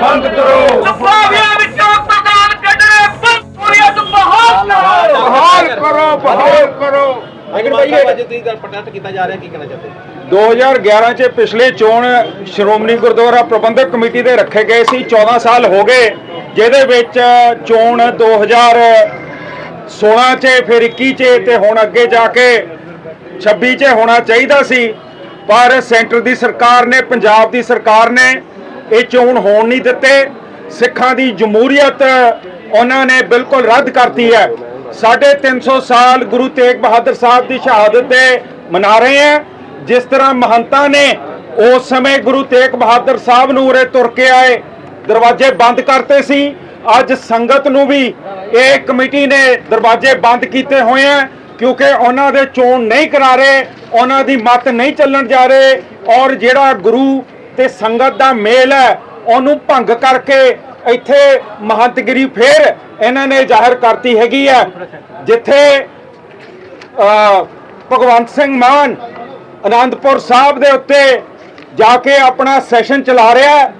ਬੰਦ ਕਰੋ। ਅਫਵਾਹਾਂ ਵਿੱਚੋਂ ਪ੍ਰਧਾਨ ਕੱਢਣੇ ਬੰਦ ਪੂਰੀਆ ਤੋਂ ਬਹਾਲ ਕਰੋ। ਬਹਾਲ ਕਰੋ ਬਹਾਲ ਕਰੋ। ਅਗਰ ਭਾਈ ਇਹ ਜਿੱਦੀ ਦਾ ਪ੍ਰੋਟੈਸਟ ਕੀਤਾ ਜਾ ਰਿਹਾ ਕੀ ਕਹਿਣਾ ਚਾਹੁੰਦੇ 2011 ਚ ਪਿਛਲੇ ਚੋਣ ਸ਼੍ਰੋਮਣੀ ਗੁਰਦੁਆਰਾ ਪ੍ਰਬੰਧਕ ਕਮੇਟੀ ਦੇ ਰੱਖੇ ਗਏ ਸੀ 14 ਸਾਲ ਹੋ ਗਏ ਜਿਹਦੇ ਵਿੱਚ ਚੋਣ 2016 ਚ ਫਿਰ 21 ਚ ਤੇ ਹੁਣ ਅੱਗੇ ਜਾ ਕੇ 26 ਚ ਹੋਣਾ ਚਾਹੀਦਾ ਸੀ। ਪਰ ਸੈਂਟਰ ਦੀ ਸਰਕਾਰ ਨੇ ਪੰਜਾਬ ਦੀ ਸਰਕਾਰ ਨੇ ਇਹ ਚੋਣ ਹੋਣ ਨਹੀਂ ਦਿੱਤੇ। ਸਿੱਖਾਂ ਦੀ ਜਮਹੂਰੀਅਤ ਉਹਨਾਂ ਨੇ ਬਿਲਕੁਲ ਰੱਦ ਕਰਤੀ ਹੈ। ਸਾਢੇ 300 ਸਾਲ ਗੁਰੂ ਤੇਗ ਬਹਾਦਰ ਸਾਹਿਬ ਦੀ ਸ਼ਹਾਦਤ ਦੇ ਮਨਾ ਰਹੇ ਹਾਂ। ਜਿਸ ਤਰ੍ਹਾਂ ਮਹੰਤਾਂ ਨੇ ਉਸ ਸਮੇਂ ਗੁਰੂ ਤੇਗ ਬਹਾਦਰ ਸਾਹਿਬ ਨੂੰ ਉਰੇ ਤੁਰ ਕੇ ਆਏ, ਦਰਵਾਜ਼ੇ ਬੰਦ ਕਰਤੇ ਸੀ। ਅੱਜ ਸੰਗਤ ਨੂੰ ਵੀ ਇਹ ਕਮੇਟੀ ਨੇ ਦਰਵਾਜ਼ੇ ਬੰਦ ਕੀਤੇ ਹੋਏ ਆ, ਕਿਉਂਕਿ ਉਹਨਾਂ ਦੇ ਚੋਣ ਨਹੀਂ ਕਰਾ ਰਹੇ, ਉਹਨਾਂ ਦੀ ਮਤ ਨਹੀਂ ਚੱਲਣ ਜਾ ਰਹੇ। ਔਰ ਜਿਹੜਾ ਗੁਰੂ ਤੇ ਸੰਗਤ ਦਾ ਮੇਲ ਹੈ, ਉਹਨੂੰ ਭੰਗ ਕਰਕੇ ਇੱਥੇ ਮਹੰਤਗਿਰੀ ਫੇਰ ਇਹਨਾਂ ਨੇ ਜ਼ਾਹਿਰ ਕਰਤੀ ਹੈਗੀ ਹੈ, ਜਿੱਥੇ ਭਗਵੰਤ ਸਿੰਘ ਮਾਨ ਅਨੰਦਪੁਰ ਸਾਹਿਬ ਦੇ ਉੱਤੇ ਜਾ ਕੇ ਆਪਣਾ ਸੈਸ਼ਨ ਚਲਾ ਰਿਹਾ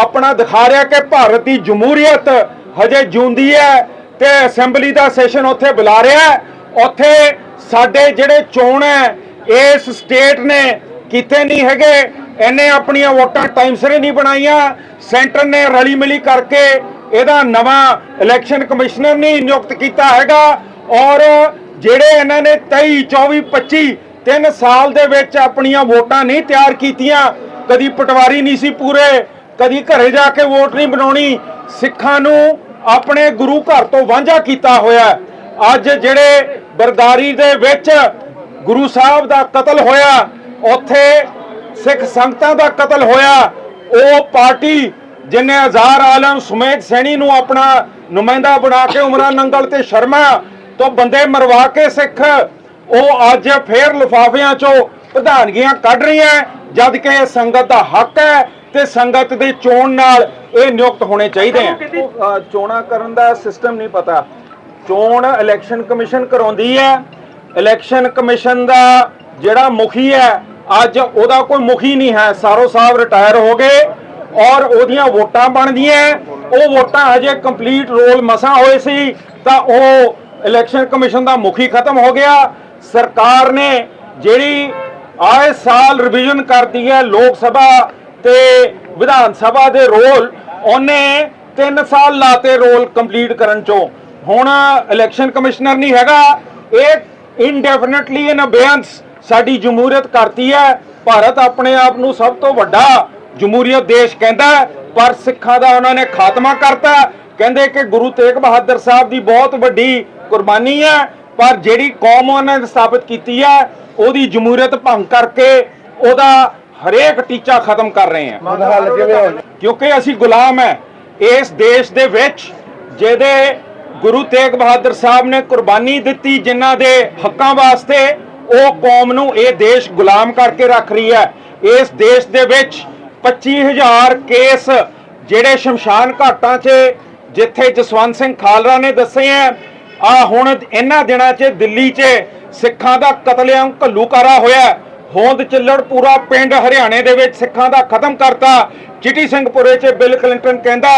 ਆਪਣਾ ਦਿਖਾ ਰਿਹਾ ਕਿ ਭਾਰਤ ਦੀ ਜਮਹੂਰੀਅਤ ਹਜੇ ਜਿਉਂਦੀ ਹੈ ਤੇ ਅਸੈਂਬਲੀ ਦਾ ਸੈਸ਼ਨ ਉੱਥੇ ਬੁਲਾ ਰਿਹਾ ਉੱਥੇ ਸਾਡੇ ਜਿਹੜੇ ਚੋਣ ਹੈ, ਇਸ ਸਟੇਟ ਨੇ ਕੀਤੇ ਨਹੀਂ ਹੈਗੇ ਇਹਨੇ ਆਪਣੀਆਂ ਵੋਟਾਂ ਟਾਈਮ ਸਿਰੇ ਨਹੀਂ ਬਣਾਈਆਂ। ਸੈਂਟਰ ਨੇ ਰਲੀ ਮਿਲੀ ਕਰਕੇ ਇਹਦਾ ਨਵਾਂ ਇਲੈਕਸ਼ਨ ਕਮਿਸ਼ਨਰ ਨਹੀਂ ਨਿਯੁਕਤ ਕੀਤਾ ਹੈਗਾ। ਔਰ ਜਿਹੜੇ ਇਹਨਾਂ ਨੇ 23 24 25 ਤਿੰਨ ਸਾਲ ਦੇ ਵਿੱਚ ਆਪਣੀਆਂ ਵੋਟਾਂ ਨਹੀਂ ਤਿਆਰ ਕੀਤੀਆਂ, ਕਦੀ ਪਟਵਾਰੀ ਨਹੀਂ ਸੀ ਪੂਰੇ, ਕਦੀ ਘਰੇ ਜਾ ਕੇ ਵੋਟ ਨਹੀਂ ਬਣਾਉਣੀ, ਸਿੱਖਾਂ ਨੂੰ ਆਪਣੇ ਗੁਰੂ ਘਰ ਤੋਂ ਵਾਂਝਾ ਕੀਤਾ ਹੋਇਆ ਅੱਜ ਜਿਹੜੇ ਬਰਦਾਰੀ ਦੇ ਵਿੱਚ ਗੁਰੂ ਸਾਹਿਬ ਦਾ ਕਤਲ ਹੋਇਆ, ਉੱਥੇ ਸਿੱਖ ਸੰਗਤਾਂ ਦਾ ਕਤਲ ਹੋਇਆ। ਉਹ ਪਾਰਟੀ ਜਿਨੇ ਹਜ਼ਾਰ ਆਲਮ ਸੁਮੇਧ ਸੈਣੀ ਨੂੰ ਆਪਣਾ ਨੁਮਾਇੰਦਾ ਬਣਾ ਕੇ ਉਮਰਾਂ ਨੰਗਲ ਤੇ ਸ਼ਰਮਾ ਤੋਂ ਬੰਦੇ ਮਰਵਾ ਕੇ ਸਿੱਖ, ਉਹ ਅੱਜ ਫੇਰ ਲਿਫਾਫਿਆਂ ਚੋਂ ਪ੍ਰਧਾਨਗੀਆਂ ਕੱਢ ਰਹੀਆਂ ਜਦ ਕਿ ਇਹ ਸੰਗਤ ਦਾ ਹੱਕ ਹੈ ਤੇ ਸੰਗਤ ਦੇ ਚੋਣ ਨਾਲ ਇਹ ਨਿਯੁਕਤ ਹੋਣੇ ਚਾਹੀਦੇ ਆ ਚੋਣਾਂ ਕਰਨ ਦਾ ਸਿਸਟਮ ਨਹੀਂ ਪਤਾ। ਚੋਣ ਇਲੈਕਸ਼ਨ ਕਮਿਸ਼ਨ ਕਰਾਉਂਦੀ ਹੈ। ਇਲੈਕਸ਼ਨ ਕਮਿਸ਼ਨ ਦਾ ਜਿਹੜਾ ਮੁਖੀ ਹੈ ਅੱਜ ਉਹਦਾ ਕੋਈ ਮੁਖੀ ਨਹੀਂ ਹੈ। ਸਾਰੋ ਸਾਹਿਬ ਰਿਟਾਇਰ ਹੋ ਗਏ ਔਰ ਉਹਦੀਆਂ ਵੋਟਾਂ ਬਣਦੀਆਂ। ਉਹ ਵੋਟਾਂ ਅਜੇ ਕੰਪਲੀਟ ਰੋਲ ਮਸਾਂ ਹੋਏ ਸੀ, ਤਾਂ ਉਹ ਇਲੈਕਸ਼ਨ ਕਮਿਸ਼ਨ ਦਾ ਮੁਖੀ ਖਤਮ ਹੋ ਗਿਆ। ਸਰਕਾਰ ਨੇ ਜਿਹੜੀ ਆਏ ਸਾਲ ਰਿਵੀਜ਼ਨ ਕਰਦੀ ਹੈ ਲੋਕ ਸਭਾ ਤੇ ਵਿਧਾਨ ਸਭਾ ਦੇ ਰੋਲ, ਉਹਨੇ 3 ਸਾਲ ਲਾਤੇ ਰੋਲ ਕੰਪਲੀਟ ਕਰਨ ਚੋਂ। ਹੁਣ ਇਲੈਕਸ਼ਨ ਕਮਿਸ਼ਨਰ ਨਹੀਂ ਹੈਗਾ। ਇਹ ਇਨਡੈਫੀਨਿਟਲੀ ਇਨ ਅਬੇਅੰਸ ਸਾਡੀ ਜਮਹੂਰੀਅਤ ਕਰਤੀ ਹੈ। ਭਾਰਤ ਆਪਣੇ ਆਪ ਨੂੰ ਸਭ ਤੋਂ ਵੱਡਾ ਜਮਹੂਰੀਅਤ ਦੇਸ਼ ਕਹਿੰਦਾ ਪਰ ਸਿੱਖਾਂ ਦਾ ਉਹਨਾਂ ਨੇ ਖਾਤਮਾ ਕਰਤਾ ਕਹਿੰਦੇ ਕਿ ਗੁਰੂ ਤੇਗ ਬਹਾਦਰ ਸਾਹਿਬ ਦੀ ਬਹੁਤ ਵੱਡੀ ਕੁਰਬਾਨੀ ਹੈ ਪਰ ਜਿਹੜੀ ਕੌਮ ਉਹਨਾਂ ਨੇ ਸਥਾਪਿਤ ਕੀਤੀ ਹੈ ਉਹਦੀ ਜਮਹੂਰੀਅਤ ਭੰਗ ਕਰਕੇ ਉਹਦਾ ਹਰੇਕ ਟੀਚਾ ਖਤਮ ਕਰ ਰਹੇ ਹਾਂ? ਕਿਉਂਕਿ ਅਸੀਂ ਗੁਲਾਮ ਹੈ ਇਸ ਦੇਸ਼ ਦੇ ਵਿੱਚ ਜਿਹਦੇ ਗੁਰੂ ਤੇਗ ਬਹਾਦਰ ਸਾਹਿਬ ਨੇ ਕੁਰਬਾਨੀ ਦਿੱਤੀ ਜਿਨ੍ਹਾਂ ਦੇ ਹੱਕਾਂ ਵਾਸਤੇ ਉਹ ਕੌਮ ਨੂੰ ਇਹ ਦੇਸ਼ ਗੁਲਾਮ ਕਰਕੇ ਰੱਖ ਰਹੀ ਹੈ। ਇਸ ਦੇਸ਼ ਦੇ ਵਿੱਚ 25000 ਕੇਸ ਜਿਹੜੇ ਸ਼ਮਸ਼ਾਨ ਘਾਟਾਂ 'ਚ, ਜਿੱਥੇ ਜਸਵੰਤ ਸਿੰਘ ਖਾਲਰਾ ਨੇ ਦੱਸੇ ਆ ਆ ਹੁਣ ਇਹਨਾਂ ਦਿਨਾਂ 'ਚ ਦਿੱਲੀ 'ਚ ਸਿੱਖਾਂ ਦਾ ਕਤਲੇਆਮ ਘੱਲੂਕਾਰਾ ਹੋਇਆ ਹੋਂਦ ਚਿੱਲੜ ਪੂਰਾ ਪਿੰਡ ਹਰਿਆਣੇ ਦੇ ਵਿੱਚ ਸਿੱਖਾਂ ਦਾ ਖਤਮ ਕਰਤਾ। ਚਿੱਟੀ ਸਿੰਘਪੁਰੇ 'ਚ ਬਿਲ ਕਲਿੰਟਨ ਕਹਿੰਦਾ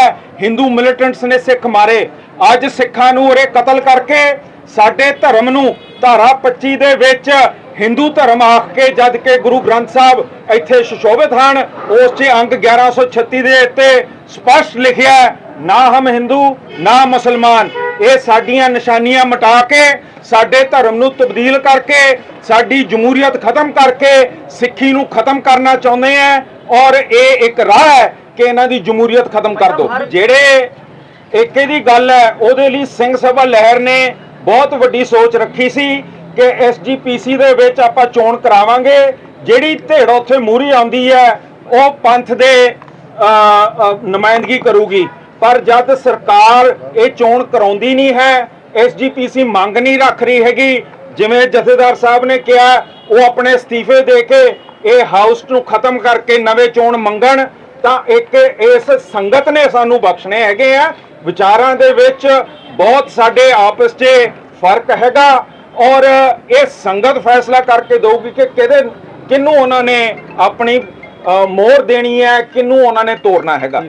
ਹਿੰਦੂ ਮਿਲੀਟੈਂਟਸ ਨੇ ਸਿੱਖ ਮਾਰੇ। ਅੱਜ ਸਿੱਖਾਂ ਨੂੰ ਉਰੇ ਕਤਲ ਕਰਕੇ ਸਾਡੇ ਧਰਮ ਨੂੰ ਧਾਰਾ 25 ਦੇ ਵਿੱਚ ਹਿੰਦੂ ਧਰਮ ਆਖ ਕੇ ਜਦ ਕਿ ਗੁਰੂ ਗ੍ਰੰਥ ਸਾਹਿਬ ਇੱਥੇ ਸੁਸ਼ੋਭਿਤ ਹਨ ਉਸ 'ਚ ਅੰਗ 1136 ਦੇ ਉੱਤੇ ਸਪਸ਼ਟ ਲਿਖਿਆ ਨਾ ਹਮ ਹਿੰਦੂ ਨਾ ਮੁਸਲਮਾਨ। ਇਹ ਸਾਡੀਆਂ ਨਿਸ਼ਾਨੀਆਂ ਮਿਟਾ ਕੇ ਸਾਡੇ ਧਰਮ ਨੂੰ ਤਬਦੀਲ ਕਰਕੇ ਸਾਡੀ ਜਮਹੂਰੀਅਤ ਖਤਮ ਕਰਕੇ ਸਿੱਖੀ ਨੂੰ ਖਤਮ ਕਰਨਾ ਚਾਹੁੰਦੇ ਆ ਔਰ ਇਹ ਇੱਕ ਰਾਹ ਹੈ ਕਿ ਇਹਨਾਂ ਦੀ ਜਮਹੂਰੀਅਤ ਖਤਮ ਕਰ ਦਿਓ। ਜਿਹੜੇ ਏਕੇ ਦੀ ਗੱਲ ਹੈ ਉਹਦੇ ਲਈ ਸਿੰਘ ਸਭਾ ਲਹਿਰ ਨੇ ਬਹੁਤ ਵੱਡੀ ਸੋਚ ਰੱਖੀ ਸੀ ਕਿ ਐਸਜੀਪੀਸੀ ਦੇ ਵਿੱਚ ਆਪਾਂ ਚੋਣ ਕਰਾਵਾਂਗੇ। ਜਿਹੜੀ ਧਿੜ ਉੱਥੇ ਮੂਹਰੀ ਆਉਂਦੀ ਹੈ, ਉਹ ਪੰਥ ਦੇ ਨੁਮਾਇੰਦਗੀ ਕਰੂਗੀ। ਪਰ ਜਦ ਸਰਕਾਰ ਇਹ ਚੋਣ ਕਰਾਉਂਦੀ ਨਹੀਂ ਹੈ ਐਸਜੀਪੀਸੀ ਮੰਗ ਨਹੀਂ ਰੱਖ ਰਹੀ ਹੈਗੀ। ਜਿਵੇਂ ਜਥੇਦਾਰ ਸਾਹਿਬ ਨੇ ਕਿਹਾ, ਉਹ ਆਪਣੇ ਅਸਤੀਫੇ ਦੇ ਕੇ ਇਹ ਹਾਊਸ ਨੂੰ ਖਤਮ ਕਰਕੇ ਨਵੇਂ ਚੋਣ ਮੰਗਣ, ਤਾਂ ਇੱਕ ਇਸ ਸੰਗਤ ਨੇ ਸਾਨੂੰ ਬਖਸ਼ਣੇ ਹੈਗੇ ਆ। ਵਿਚਾਰਾਂ ਦੇ ਵਿੱਚ ਬਹੁਤ ਸਾਡੇ ਆਪਸ 'ਚ ਫ਼ਰਕ ਹੈਗਾ ਔਰ ਇਹ ਸੰਗਤ ਫੈਸਲਾ ਕਰਕੇ ਦਊਗੀ ਕਿ ਕਿਹਦੇ ਕਿਹਨੂੰ ਉਹਨਾਂ ਨੇ ਆਪਣੀ ਅ, ਮੋਹਰ ਦੇਣੀ ਹੈ ਕਿਹਨੂੰ ਉਹਨਾਂ ਨੇ ਤੋੜਨਾ ਹੈਗਾ।